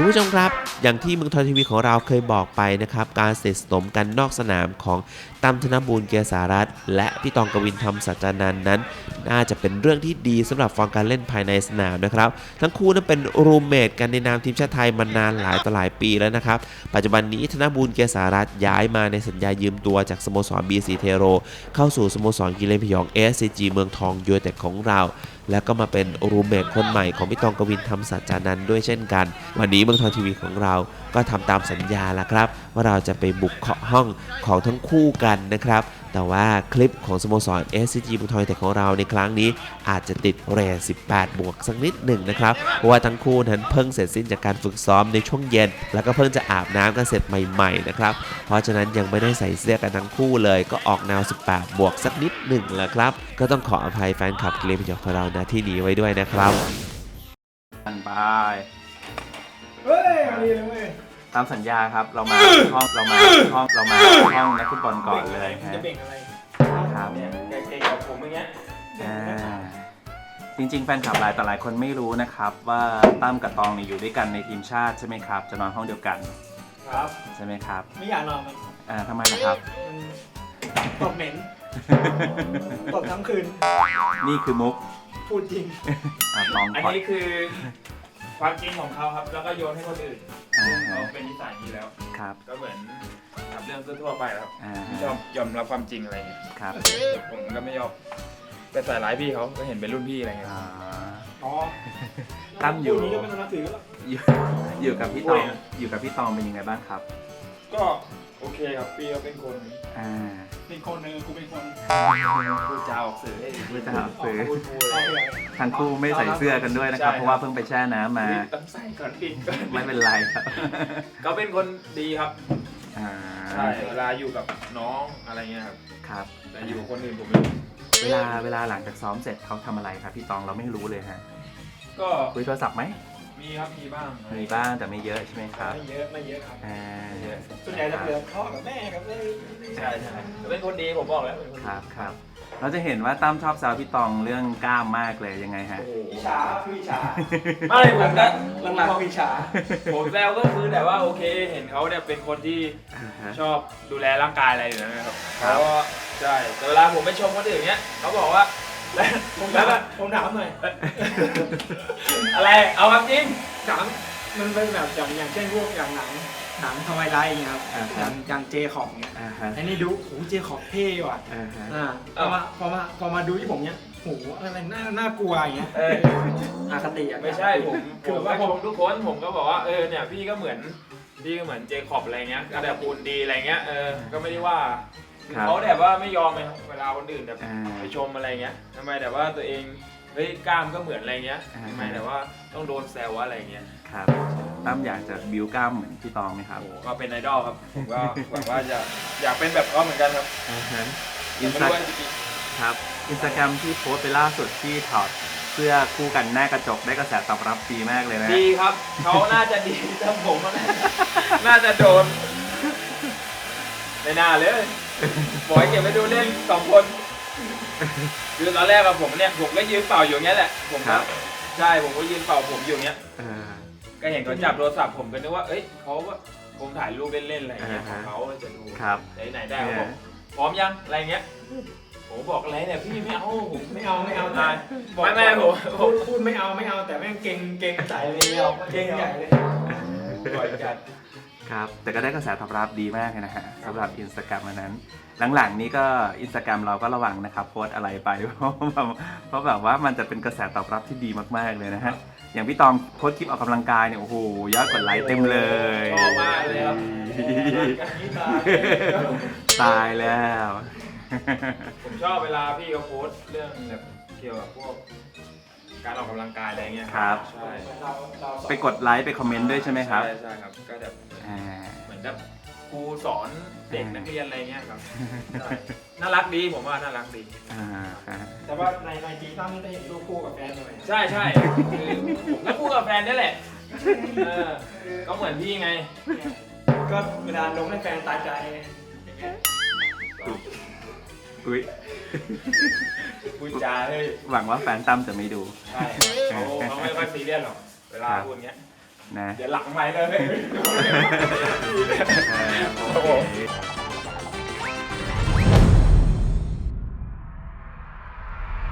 คุณผู้ชมครับ อย่างที่เมืองทองทีวีของเราเคยบอกไปนะครับ การเสร็จสมกันนอกสนามของตั้มธนบูร์เกียรสารัตน์และพี่ตองกวินธรรมสัจจานันนั้น น่าจะเป็นเรื่องที่ดีสำหรับฟอร์มการเล่นภายในสนามนะครับ ทั้งคู่นั้นเป็นรูมเมทกันในนามทีมชาติไทยมานานหลายต่อหลายปีแล้วนะครับ ปัจจุบันนี้ธนบูร์เกียรสารัตน์ย้ายมาในสัญญายืมตัวจากสโมสร BC เทโร เข้าสู่สโมสรกิเลนพยอง SCG เมืองทองยูไนเต็ดของเรา แล้วก็มาเป็นรูมเมทคนใหม่ของพี่ตองกวินธรรมสัจจานันด้วยเช่นกัน วันนี้เมืองทองทีวีของเราก็ทำตามสัญญาแล้วครับ ว่าเราจะไปบุกเคาะห้องของทั้งคู่กันนะครับ แต่ว่าคลิปของสโมสร SCG เมืองทองยูไนเต็ดของเราในครั้งนี้อาจจะติดเรท18 บวกสักนิดหนึ่งนะครับ เพราะว่าทั้งคู่นั้นเพิ่งเสร็จสิ้นจากการฝึกซ้อมในช่วงเย็น แล้วก็เพิ่งจะอาบน้ำกันเสร็จใหม่ๆนะครับ เพราะฉะนั้นยังไม่ได้ใส่เสื้อกันทั้งคู่เลย ก็ออกแนว 18 บวกสักนิดหนึ่งแหละครับ ก็ต้องขออภัยแฟนคลับกิเลนพยองของเราณที่นี้ไว้ด้วยนะครับกันไปเฮ้ยมาดีเลยเว้ย ตามสัญญาครับ เรามาห้องเรามาห้องเรามาห้องนักฟุตบอลก่อนเลยจะฮะเบ่งอะไรครับเนี่ยเก่งๆกับผมอย่างเงี้ยอ่าจริงๆ แฟนคลับหลายต่อหลายคนไม่รู้นะครับ ว่าตั้มกับตองเนี่ยอยู่ด้วยกันในทีมชาติใช่ไหมครับ จะนอนห้องเดียวกันครับ ใช่ไหมครับ ไม่อยากนอนมันอ่าทำไมล่ะครับมันตกเหม็นตกทั้งคืน นี่คือมุก พูดจริงอะตองอันขอ นี้คือ ความจริงของเขาครับ แล้วก็โยนให้คนอื่นอ่าเขาฮะเป็นนิสัยนี้แล้ว ครับก็เหมือนกับเรื่องทั่วๆไปแล้วอ่าชอบยอมรับความจริงอะไรเงี้ยครับผมก็ไม่ยอมไปใส่ร้ายพี่เขาก็เห็นเป็นรุ่นพี่อะไรเงี้ย อ่า อ๋อตั้มอยู่พูดนี้ก็ไม่ต้องนับถือแล้ว อยู่อยู่กับพี่ตองอยู่กับพี่ตองเป็นยังไงบ้างครับ ก็โอเคครับพี่เขาเป็นคนอ่า เป็นคนหนึงกูเป็นคนพูดจาออกสื่อให้ดีพูดจาออกสื่อ พูดพูดเอาเลยทั้งคู่ไม่ใส่เสื้อกันด้วยนะครับ เพราะว่าเพิ่งไปแช่น้ำมา ต้องใส่ก่อนพี่ก่อนไม่เป็นไรครับเขาเป็นคนดีครับอ่าใช่เวลาอยู่กับน้องอะไรเงี้ยครับครับ แต่อยู่กับคนอื่นผมไม่รู้เวลาเวลาหลังจากซ้อมเสร็จเขาทำอะไรครับ พี่ตองเราไม่รู้เลยฮะก็คุยโทรศัพท์ไหม มีครับมีบ้างมีบ้างแต่ไม่เยอะใช่ไหมครับไม่เยอะไม่เยอะครับอ่าส่วนใหญ่จะเหลือพ่อกับแม่กับเลยใช่ใช่เป็นคนดีผมบอกแล้วเป็นคนคดีรับครับ เราจะเห็นว่าตั้มชอบแซวพี่ตองเรื่องกล้ามมากเลยยังไงฮะโอ้โหอิจฉาคืออิจฉาไม่ผมก็หลังๆคืออิจฉาผมแซวก็คือแต่ว่าโอเค เห็นเขาเนี่ยเป็นคนที่อ่าฮะชอบดูแลร่างกายอะไรอยู่แล้วนะครับครับ เขาก็ใช่แต่เวลาผมไปชมคนอื่นเนี้ยเขาบอกว่าแล้ว ผมแล้ถาวมก็ผมถามหน่อย อะไร เอาความจริงถามมันเป็นแบบอย่างอย่างเช่นพวกอย่างหนังหนังทวายไลท์อย่างเงี้ยครับอ่าอฮะ ย่างอย่างเจคอบเงี้ยอ่าฮะอันนี้ดูโหเจคอบเท่ว่ะอ่าฮะ อ่าพอมาพอมาพอมาดูที่ผมเนี้ยโหอะไรน่าน่ากลัวอย่างเงี้ยเออ อคติอะไม่ใช่ผมผคือมว่า ก็ผชมมทุกคนผมก็บอกว่าเออเนี่ยพี่ก็เหมือนพี่ก็เหมือนเจคอบอะไรเงี้ยก็แบบปูนดีอะไรเงี้ยเออก็ไม่ได้ว่า ครับเขาแบบว่าไม่ยอมไงครับเวลาคนอื่นแบบอ่าไปชมอะไรเงี้ยทำไมแต่ว่าตัวเองเฮ้ยกล้ามก็เหมือนอะไรเงี้ยอ่า ทำไมแต่ว่าต้องโดนแซวว่าอะไรเงี้ยครับตั้มอยากจะบิวกล้ามเหมือนพี่ตองไหมครับโอ้โหก็เป็นไอดอลครับผมก็ หวังว่าจะอยากเป็นแบบเขาเหมือนกันครับอ่าฮะแต่อินไม่สตารู้ว่าจริงครับอินสตาแกรมที่โพสต์ไปล่าสุดที่ถอดเสื้อคู่กันหน้ากระจกได้กระแสตอบรับดีมากเลยนะๆดีครับเขาน่าจะดีแต่ผมน่าน่าจะโดนไม่น่าเลย บอยเก็บไปดูเล่นสองคนคือตอนแรกกับผมเนี่ยผมก็ยืนเป่าอยู่อย่างเงี้ยแหละ ผมครัก็บใช่ผมก็ยืนเป่าผมอยู่อย่างเงี้ยเออก็เห็นเขาจับโทรศัพท์ผมก็นึกว่า เอ้ยเขาก็คงถ่ายรูปเล่นๆอะไรอย่างเงี้ยขอ่าองฮะ เขาจะดูครับ ไหนไหนๆได้เขาบอกพร้อมยังอะไรเงี้ยผมบอกอะไรเนี่ยพี่ไม่เอาผมไม่เอาไม่เอาตายบอกไม่ไม่ผมผพูมดพูดไม่เอาไม่เอาแต่แม่งเก่งเก่งใส่เลยเอาเก่งใหญ่เลย ปล่อยจัด ครับ แต่ก็ได้กระแสตอบรับดีมากเลยนะฮะสำหรับอินสตาแกรมวันนั้น หลังๆ นี้ก็อินสตาแกรมเราก็ระวังนะครับ โพสต์อะไรไป เพราะแบบเพราะแบบว่ามันจะเป็นกระแสตอบรับที่ดีมากๆเลยนะฮะ อย่างพี่ตองโพสต์คลิปออกกำลังกายเนี่ยโอ้โหยอดกดไลค์เต็มเลยชอบมากเลยครับ ตายแล้ว ผมชอบเวลาพี่เขาโพสต์เรื่องแบบเกี่ยวกับพวก การออกกำลังกายอะไรเงี้ยครับ ใช่เราเราสอนไปกดไลค์ไปคอมเมนต์ด้วยใช่ไหมครับใช่ใช่ครับก็แบบอ่า เหมือนกับครูสอนเด็กนักเรียนอะไรเงี้ยครับใช่น่ารักดีผมว่าน่ารักดี อ่าฮะแต่ว่าในในจีตั้งนี่ได้เห็นรูปคู่กับแฟนเลยใช่ใช่คือผมก็พูดกับแฟนนี่แหละเออก็เหมือนพี่ไง ก็เวลาลงให้แฟนตายใจ อุ้ย พูดจาเลยหวังว่าแฟนตั้มจะไม่ดู ใช่เขาเขาไม่ค่อยซีเรียสหรอกเวลาพูดเงี้ย นะ เดี๋ยวหลังไม้เลย โ